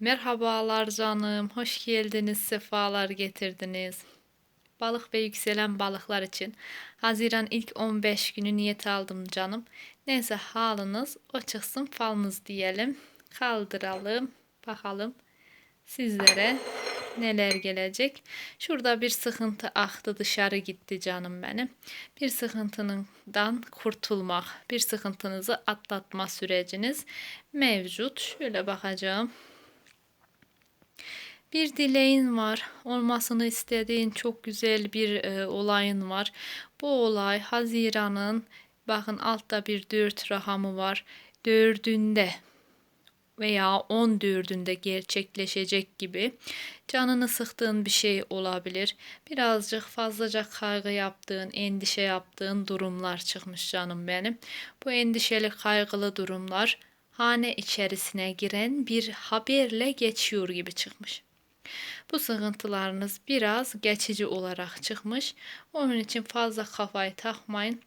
Merhabalar canım, hoş geldiniz, sefalar getirdiniz. Balık ve yükselen balıklar için Haziran ilk 15 günü niyet aldım canım. Neyse halınız o çıksın falınız diyelim. Kaldıralım, bakalım sizlere neler gelecek. Şurada bir sıkıntı aktı dışarı gitti canım benim. Bir sıkıntından kurtulmak, bir sıkıntınızı atlatma süreciniz mevcut. Şöyle bakacağım. Bir dileğin var, olmasını istediğin çok güzel bir e, olayın var. Bu olay Haziran'ın bakın altta bir dört rakamı var. Dördünde veya 14'ünde gerçekleşecek gibi canını sıktığın bir şey olabilir. Birazcık fazlaca kaygı yaptığın, endişe yaptığın durumlar çıkmış canım benim. Bu endişeli kaygılı durumlar hane içerisine giren bir haberle geçiyor gibi çıkmış. Bu sıkıntılarınız biraz geçici olarak çıkmış. Onun için fazla kafayı takmayın.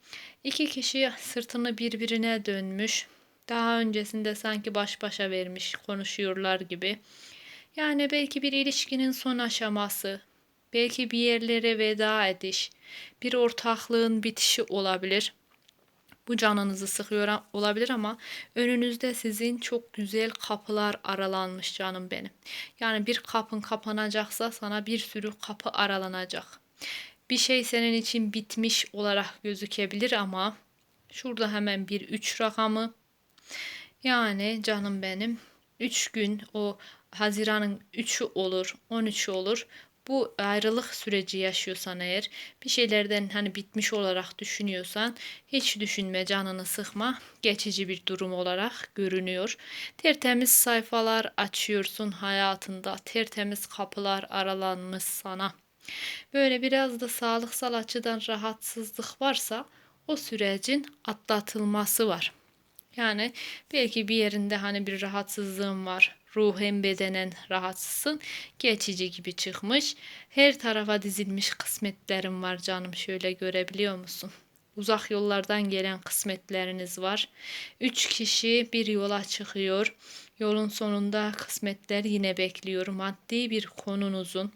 İki kişi sırtını birbirine dönmüş. Daha öncesinde sanki baş başa vermiş konuşuyorlar gibi. Yani belki bir ilişkinin son aşaması, belki bir yerlere veda ediş, bir ortaklığın bitişi olabilir. Bu canınızı sıkıyor olabilir ama önünüzde sizin çok güzel kapılar aralanmış canım benim. Yani bir kapın kapanacaksa sana bir sürü kapı aralanacak. Bir şey senin için bitmiş olarak gözükebilir ama şurada hemen bir 3 rakamı yani canım benim 3 gün o Haziran'ın 3'ü olur, 13'ü olur bu ayrılık süreci yaşıyorsan eğer bir şeylerden hani bitmiş olarak düşünüyorsan hiç düşünme canını sıkma geçici bir durum olarak görünüyor. Tertemiz sayfalar açıyorsun hayatında tertemiz kapılar aralanmış sana. Böyle biraz da sağlıksal açıdan rahatsızlık varsa o sürecin atlatılması var. Yani belki bir yerinde hani bir rahatsızlığın var ruhen bedenen rahatsızsın. Geçici gibi çıkmış. Her tarafa dizilmiş kısmetlerim var canım. Şöyle görebiliyor musun? Uzak yollardan gelen kısmetleriniz var. Üç kişi bir yola çıkıyor. Yolun sonunda kısmetler yine bekliyor. Maddi bir konunuzun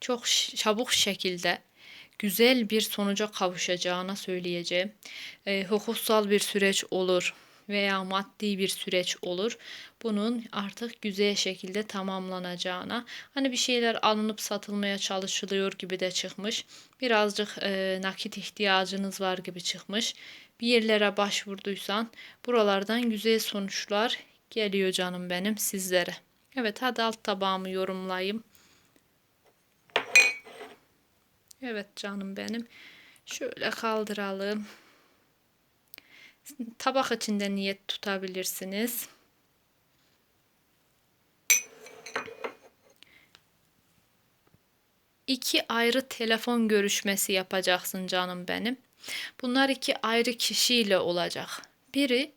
çok çabuk şekilde güzel bir sonuca kavuşacağına söyleyeceğim. E, hukuksal bir süreç olur veya maddi bir süreç olur. Bunun artık güzel şekilde tamamlanacağına, hani bir şeyler alınıp satılmaya çalışılıyor gibi de çıkmış. Birazcık e, nakit ihtiyacınız var gibi çıkmış. Bir yerlere başvurduysan buralardan güzel sonuçlar geliyor canım benim sizlere. Evet hadi alt tabağımı yorumlayayım. Evet canım benim. Şöyle kaldıralım. Tabak içinde niyet tutabilirsiniz. İki ayrı telefon görüşmesi yapacaksın canım benim. Bunlar iki ayrı kişiyle olacak. Biri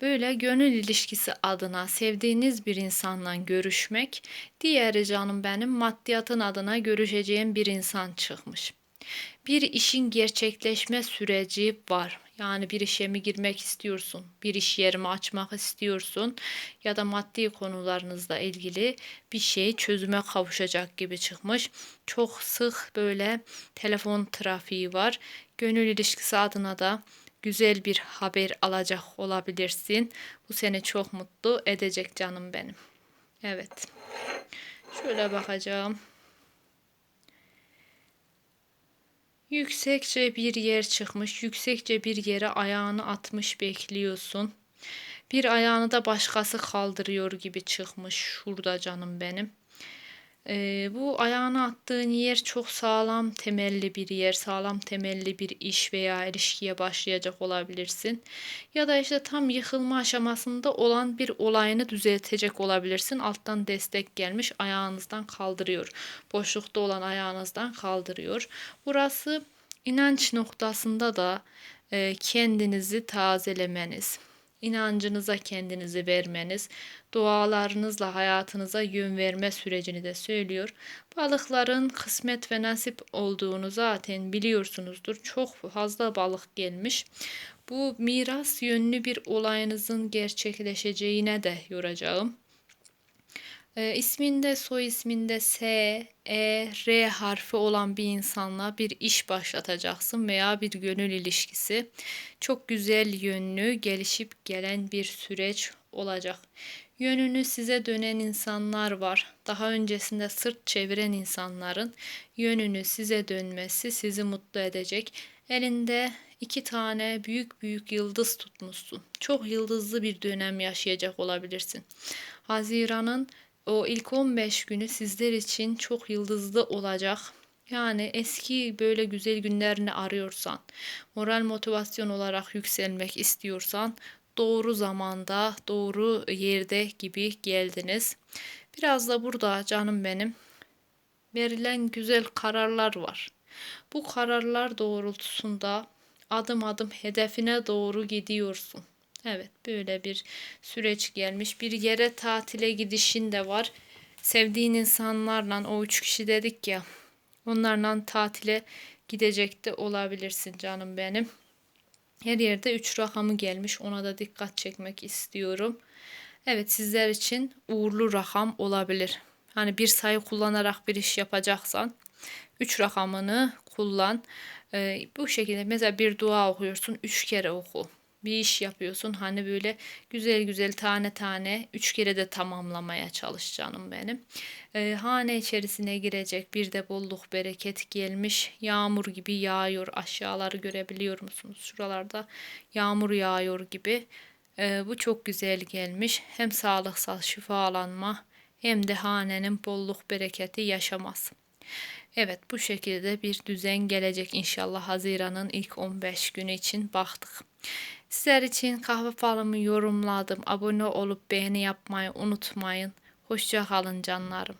böyle gönül ilişkisi adına sevdiğiniz bir insanla görüşmek, diğeri canım benim maddiyatın adına görüşeceğim bir insan çıkmış. Bir işin gerçekleşme süreci var. Yani bir işe mi girmek istiyorsun, bir iş yerimi açmak istiyorsun ya da maddi konularınızla ilgili bir şey çözüme kavuşacak gibi çıkmış. Çok sık böyle telefon trafiği var. Gönül ilişkisi adına da güzel bir haber alacak olabilirsin. Bu seni çok mutlu edecek canım benim. Evet. Şöyle bakacağım. Yüksekçe bir yer çıkmış, yüksekçe bir yere ayağını atmış bekliyorsun. Bir ayağını da başkası kaldırıyor gibi çıkmış şurada canım benim. Ee, bu ayağını attığın yer çok sağlam temelli bir yer, sağlam temelli bir iş veya ilişkiye başlayacak olabilirsin. Ya da işte tam yıkılma aşamasında olan bir olayını düzeltecek olabilirsin. Alttan destek gelmiş ayağınızdan kaldırıyor. Boşlukta olan ayağınızdan kaldırıyor. Burası inanç noktasında da e, kendinizi tazelemeniz inancınıza kendinizi vermeniz, dualarınızla hayatınıza yön verme sürecini de söylüyor. Balıkların kısmet ve nasip olduğunu zaten biliyorsunuzdur. Çok fazla balık gelmiş. Bu miras yönlü bir olayınızın gerçekleşeceğine de yoracağım. E, isminde, soy isminde S, E, R harfi olan bir insanla bir iş başlatacaksın veya bir gönül ilişkisi. Çok güzel yönlü, gelişip gelen bir süreç olacak. Yönünü size dönen insanlar var. Daha öncesinde sırt çeviren insanların yönünü size dönmesi sizi mutlu edecek. Elinde iki tane büyük büyük yıldız tutmuşsun. Çok yıldızlı bir dönem yaşayacak olabilirsin. Haziran'ın o ilk 15 günü sizler için çok yıldızlı olacak. Yani eski böyle güzel günlerini arıyorsan, moral motivasyon olarak yükselmek istiyorsan doğru zamanda, doğru yerde gibi geldiniz. Biraz da burada canım benim verilen güzel kararlar var. Bu kararlar doğrultusunda adım adım hedefine doğru gidiyorsun. Evet, böyle bir süreç gelmiş. Bir yere tatile gidişin de var. Sevdiğin insanlarla o üç kişi dedik ya. Onlarla tatile gidecek de olabilirsin canım benim. Her yerde 3 rakamı gelmiş. Ona da dikkat çekmek istiyorum. Evet sizler için uğurlu rakam olabilir. Hani bir sayı kullanarak bir iş yapacaksan 3 rakamını kullan. Ee, bu şekilde mesela bir dua okuyorsun 3 kere oku. Bir iş yapıyorsun hani böyle güzel güzel tane tane 3 kere de tamamlamaya çalış canım benim. Ee, hane içerisine girecek bir de bolluk bereket gelmiş. Yağmur gibi yağıyor aşağıları görebiliyor musunuz? Şuralarda yağmur yağıyor gibi. Ee, bu çok güzel gelmiş. Hem sağlıksal şifalanma hem de hanenin bolluk bereketi yaşaması. Evet bu şekilde bir düzen gelecek inşallah Haziran'ın ilk 15 günü için baktık. Sizler için kahve falımı yorumladım. Abone olup beğeni yapmayı unutmayın. Hoşça kalın canlarım.